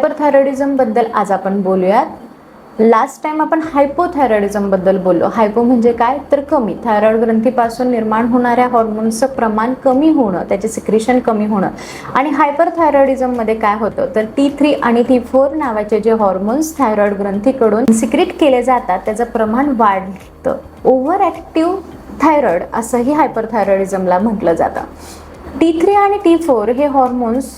हायपरथायरॉइडिझमबद्दल आज आपण बोलूयात. लास्ट टाइम आपण हायपोथायरॉइडिझमबद्दल बोललो. हायपो म्हणजे काय? तर कमी. थायरॉइड ग्रंथीपासून निर्माण होणाऱ्या हॉर्मोन्सचं प्रमाण कमी होणं त्याचे सिक्रेशन कमी होणं. आणि हायपरथायरॉइडिझममध्ये काय होतं? तर टी थ्री आणि टी फोर नावाचे जे हॉर्मोन्स थायरॉइड ग्रंथीकडून सिक्रेट केले जातात त्याचं प्रमाण वाढतं. ओव्हर ॲक्टिव्ह थायरॉइड असंही हायपरथायरॉइडिझमला म्हटलं जातं. टी थ्री आणि टी फोर हे हॉर्मोन्स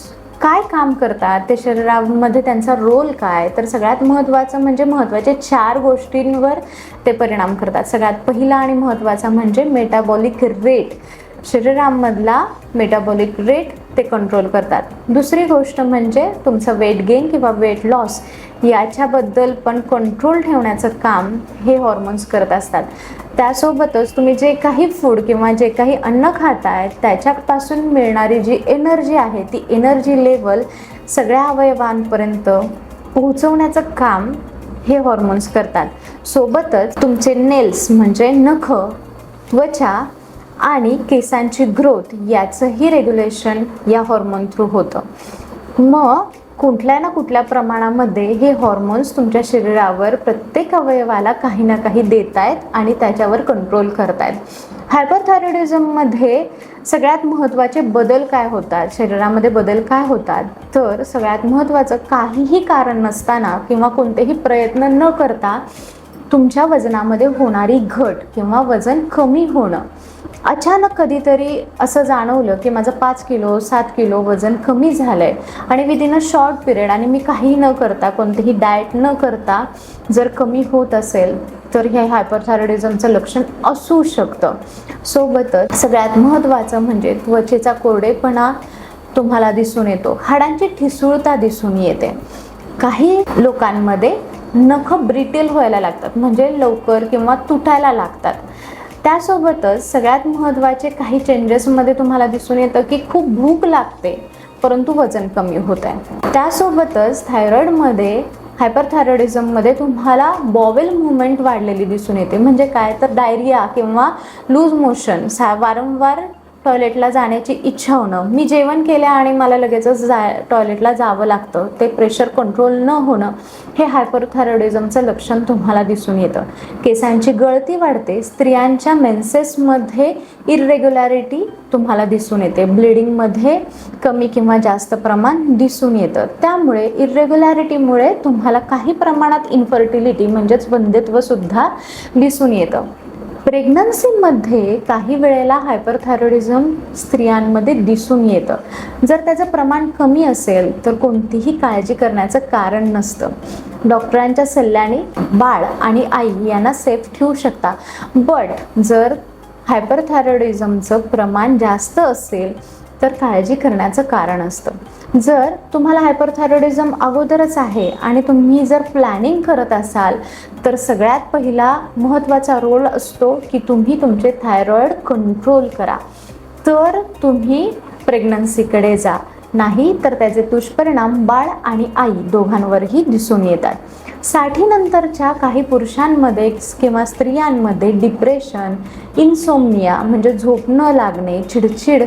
काय काम करतात? ते शरीरामध्ये त्यांचा रोल काय? तर सगळ्यात महत्त्वाचं म्हणजे महत्त्वाचे चार गोष्टींवर ते परिणाम करतात. सगळ्यात पहिला आणि महत्त्वाचा म्हणजे मेटाबॉलिक रेट शरीरामधला मेटाबॉलिक रेट ते कंट्रोल करतात. दुसरी गोष्ट म्हणजे तुमचं वेट गेन किंवा वेट लॉस याच्याबद्दल पण कंट्रोल ठेवण्याचं काम हे हॉर्मोन्स करत असतात. त्यासोबतच तुम्ही जे काही फूड किंवा जे काही अन्न खाताय त्याच्यापासून मिळणारी जी एनर्जी आहे ती एनर्जी लेवल सगळ्या अवयवांपर्यंत पोहोचवण्याचं काम हे हॉर्मोन्स करतात. सोबतच तुमचे नेल्स म्हणजे नख त्वचा आणि केसांची ग्रोथ याचंही रेग्युलेशन या हॉर्मोन थ्रू होतं. मग कुठल्या ना कुठल्या प्रमाणामध्ये हे हॉर्मोन्स तुमच्या शरीरावर प्रत्येक अवयवाला काही ना काही देत आहेत आणि त्याच्यावर कंट्रोल करतायत. हायपरथायरॉइडिझममध्ये सगळ्यात महत्त्वाचे बदल काय होतात? शरीरामध्ये बदल काय होतात? तर सगळ्यात महत्त्वाचं काहीही कारण नसताना किंवा कोणतेही प्रयत्न न करता तुमच्या वजनामध्ये होणारी घट किंवा वजन कमी होणं. अचानक कधीतरी असं जाणवलं की माझं पाच किलो सात किलो वजन कमी झालं आहे आणि विदिन अ शॉर्ट पिरियड आणि मी काही न करता कोणतेही डाएट न करता जर कमी होत असेल तर हे हायपरथायरॉइडिझमचं लक्षण असू शकतं. सोबतच सगळ्यात महत्त्वाचं म्हणजे त्वचेचा कोरडेपणा तुम्हाला दिसून येतो. हाडांची ठिसूळता दिसून येते. काही लोकांमध्ये नख ब्रिटेल व्हायला लागतात म्हणजे लवकर किंवा तुटायला लागतात. त्यासोबतच सगळ्यात महत्त्वाचे काही चेंजेसमध्ये तुम्हाला दिसून येतं की खूप भूक लागते परंतु वजन कमी होत आहे. त्यासोबतच थायरॉईडमध्ये हायपरथायरॉइडिझममध्ये तुम्हाला बॉवेल मुवमेंट वाढलेली दिसून येते. म्हणजे काय? तर डायरिया किंवा लूज मोशन सा वारंवार टॉयलेटला जाण्याची इच्छा होणं. मी जेवण केल्या आणि मला लगेचच जा टॉयलेटला जावं लागतं. ते प्रेशर कंट्रोल न होणं हे हायपरथायरॉइडिझमचं लक्षण तुम्हाला दिसून येतं. केसांची गळती वाढते. स्त्रियांच्या मेन्सेसमध्ये इरेग्युलॅरिटी तुम्हाला दिसून येते. ब्लिडिंगमध्ये कमी किंवा जास्त प्रमाण दिसून येतं. त्यामुळे इरेग्युलॅरिटीमुळे तुम्हाला काही प्रमाणात इन्फर्टिलिटी म्हणजेच वंध्यत्वसुद्धा दिसून येतं. प्रेग्नन्सीमध्ये काही वेळेला हायपरथायरॉइडिझम स्त्रियांमध्ये दिसून येतं. जर त्याचं प्रमाण कमी असेल तर कोणतीही काळजी करण्याचं कारण नसतं. डॉक्टरांच्या सल्ल्याने बाळ आणि आई यांना सेफ ठेवू शकता. बट जर हायपरथायरॉइडिझमचं प्रमाण जास्त असेल तर काळजी करण्याचं कारण असतं. जर तुम्हाला हायपरथायरॉइडिझम अगोदरच आहे आणि तुम्ही जर प्लॅनिंग करत असाल तर सगळ्यात पहिला महत्त्वाचा रोल असतो की तुम्ही तुमचे थायरॉईड कंट्रोल करा. तर तुम्ही प्रेग्नन्सीकडे जा. नाही तर त्याचे दुष्परिणाम बाळ आणि आई दोघांवरही दिसून येतात. साठीनंतरच्या काही पुरुषांमध्ये किंवा स्त्रियांमध्ये डिप्रेशन इन्सोमनिया म्हणजे झोप न लागणे चिडचिड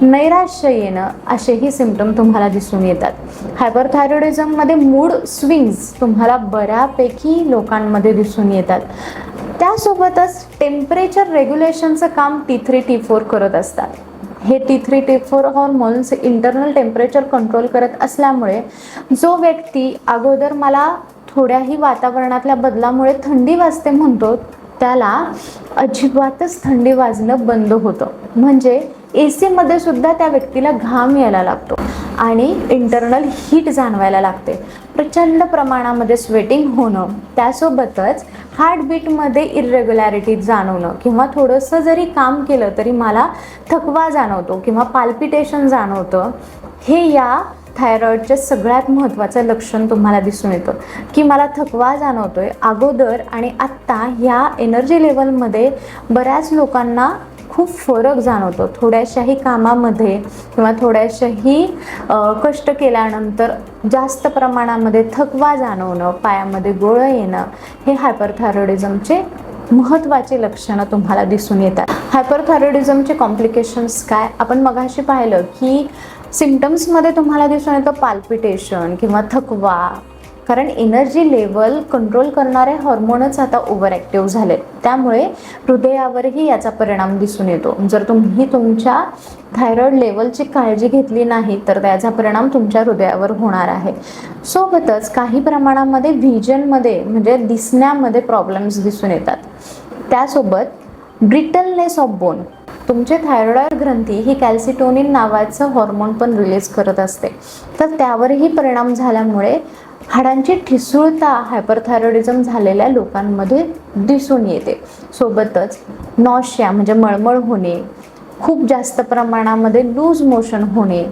नैराश्य येणं असेही सिमटम तुम्हाला दिसून येतात. हायपरथायरॉइडिझममध्ये मूड स्विंग्स तुम्हाला बऱ्यापैकी लोकांमध्ये दिसून येतात. त्यासोबतच टेम्परेचर रेग्युलेशनचं काम टी थ्री टी फोर करत असतात. हे T three T four hormones internal temperature control करत असल्यामुळे जो व्यक्ती अगोदर मला थोड्याही वातावरणातल्या बदलामुळे थंडी वाजते म्हणतो त्याला अजिबातच थंडी वाजणं बंद होतं. म्हणजे ए सीमध्ये सुद्धा त्या व्यक्तीला घाम यायला लागतो आणि इंटरनल हीट जाणवायला लागते. प्रचंड प्रमाणामध्ये स्वेटिंग होणं त्यासोबतच हार्टबीटमध्ये इरेग्युलॅरिटी जाणवणं किंवा थोडंसं जरी काम केलं तरी मला थकवा जाणवतो किंवा पाल्पिटेशन जाणवतं हे या थायरॉईडचे सगळ्यात महत्त्वाचं लक्षण तुम्हाला दिसून येतं. की मला थकवा जाणवतो आहे अगोदर आणि आत्ता ह्या एनर्जी लेवलमध्ये बऱ्याच लोकांना खूप फरक जाणवतो. थोड्याशाही कामामध्ये किंवा थोड्याशाही कष्ट केल्यानंतर जास्त प्रमाणामध्ये थकवा जाणवणं पायामध्ये गोळं येणं हे हायपरथायरॉइडिझमचे महत्त्वाचे लक्षणं तुम्हाला दिसून येतात. हायपरथायरॉइडिझमचे कॉम्प्लिकेशन्स काय? आपण मगाशी पाहिलं की सिमटम्समध्ये तुम्हाला दिसून येतं पाल्पिटेशन किंवा थकवा कारण एनर्जी लेवल कंट्रोल करणारे हॉर्मोनच आता ओव्हर ॲक्टिव्ह झालेत. त्यामुळे हृदयावरही याचा परिणाम दिसून येतो. जर तुम्ही तुमच्या थायरॉईड लेवलची काळजी घेतली नाही तर त्याचा परिणाम तुमच्या हृदयावर होणार आहे. सोबतच काही प्रमाणामध्ये व्हिजनमध्ये म्हणजे दिसण्यामध्ये प्रॉब्लेम्स दिसून येतात. त्यासोबत ब्रिटलनेस ऑफ बोन तुमचे थायरॉइड ग्रंथी ही कॅल्सिटोनिन नावाचं हॉर्मोन पण रिलीज करत असते. तर त्यावरही परिणाम झाल्यामुळे हाडांची ठिसूळता हायपरथायरॉइडिझम झालेल्या लोकांमध्ये दिसून येते. सोबतच नॉशिया म्हणजे मळमळ होणे खूप जास्त प्रमाणामध्ये लूज मोशन होणे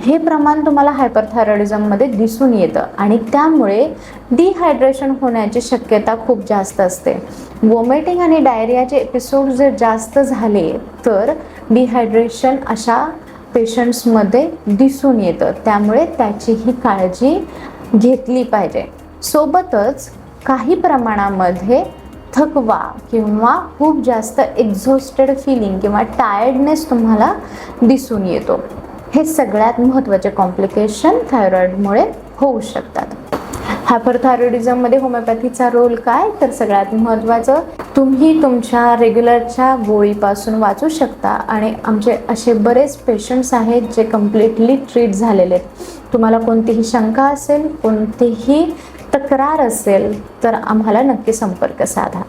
हे प्रमाण तुम्हाला हायपरथायरॉइडिझममध्ये दिसून येतं आणि त्यामुळे डिहायड्रेशन होण्याची शक्यता खूप जास्त असते. वॉमिटिंग आणि डायरियाचे एपिसोड जर जास्त झाले तर डिहायड्रेशन अशा पेशंट्समध्ये दिसून येतं. त्यामुळे त्याचीही काळजी घेतली पाहिजे. सोबतच काही प्रमाणामध्ये थकवा किंवा खूप जास्त एक्झॉस्टेड फिलिंग किंवा टायर्डनेस तुम्हाला दिसून येतो. हे सगळ्यात महत्त्वाचे कॉम्प्लिकेशन थायरॉईडमुळे होऊ शकतात. हायपरथायरॉइडिझममध्ये होमिओपॅथीचा रोल काय? तर सगळ्यात महत्त्वाचं तुम्ही तुमच्या रेग्युलरच्या गोळीपासून वाचू शकता. आणि आमचे असे बरेच पेशंट्स आहेत जे कम्प्लिटली ट्रीट झालेले आहेत. तुम्हाला कोणतीही शंका असेल कोणतीही तक्रार असेल तर आम्हाला नक्की संपर्क साधा.